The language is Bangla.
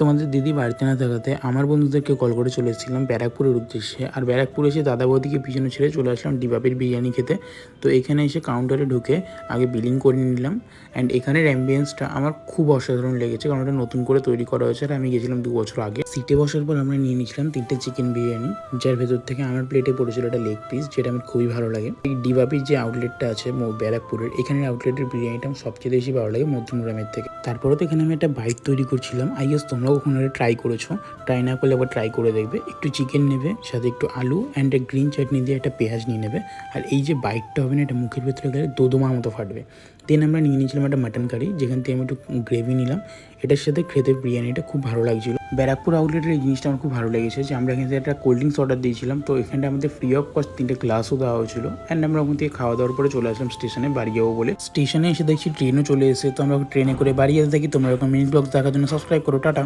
তোমাদের দিদি বাড়িতে না থাকাতে আমার বন্ধুদেরকে কল করে চলে এসেছিলাম ব্যারাকপুরের উদ্দেশ্যে। আর ব্যারাকপুর এসে দাদা বৌদিকে পিছনে ছেড়ে চলে আসলাম ডিবাবির বিরিয়ানি খেতে। তো এখানে এসে কাউন্টারে ঢুকে আগে বিলিং করে নিলাম। অ্যান্ড এখানের অ্যাম্বিয়েন্সটা আমার খুব অসাধারণ লেগেছে, কারণ এটা নতুন করে তৈরি করা হয়েছে আর আমি গেছিলাম দু বছর আগে। সিটে বসার পর আমরা নিয়ে নিয়েছিলাম তিনটে চিকেন বিরিয়ানি, যার ভেতর থেকে আমার প্লেটে পড়েছিল একটা লেগ পিস যেটা আমার খুবই ভালো লাগে। এই ডিবাবির যে আউটলেটটা আছে ব্যারাকপুরের, এখানের আউটলেটের বিরিয়ানিটা আমার সবচেয়ে বেশি ভালো লাগে মধ্যমগ্রামের থেকে। তারপরে তো এখানে আমি একটা বাইক তৈরি করছিলাম। আই গেস তোমরাও কখনো ট্রাই করেছ। ট্রাই না করলে আবার ট্রাই করে দেখবে। একটু চিকেন নেবে, সাথে একটু আলু অ্যান্ড গ্রিন চাটনি দিয়ে একটা পেঁয়াজ নিয়ে নেবে। আর এই যে বাইটটা হবে না, এটা মুখের ভেতরে গেলে দোদমার মতো ফাটবে। দেন আমরা নিয়ে নিয়েছিলাম একটা মাটন কারি যেখান থেকে আমি একটু গ্রেভি নিলাম। এটার সাথে খেতে বিরিয়ানিটা খুব ভালো লাগছিল। ব্যারাকপুর আউটলেটের এই জিনিসটা আমার খুব ভালো লেগেছে যে আমরা এখান থেকে একটা কোল্ড ড্রিঙ্কস অর্ডার দিয়েছিলাম। তো এখানটা আমাদের ফ্রি অফ কস্ট তিনটে গ্লাসও দেওয়া হয়েছিল। অ্যান্ড আমরা ওখান থেকে খাওয়া দাওয়ার পরে চলে আসলাম স্টেশনে বাড়ি যাব বলে। স্টেশনে এসে দেখছি ট্রেনও চলে এসে তো আমরা ট্রেনে করে বাড়ি যেতে থাকি তোমরা এরকম মিনি ব্লগ দেখার জন্য সাবস্ক্রাইব করো। টাটা।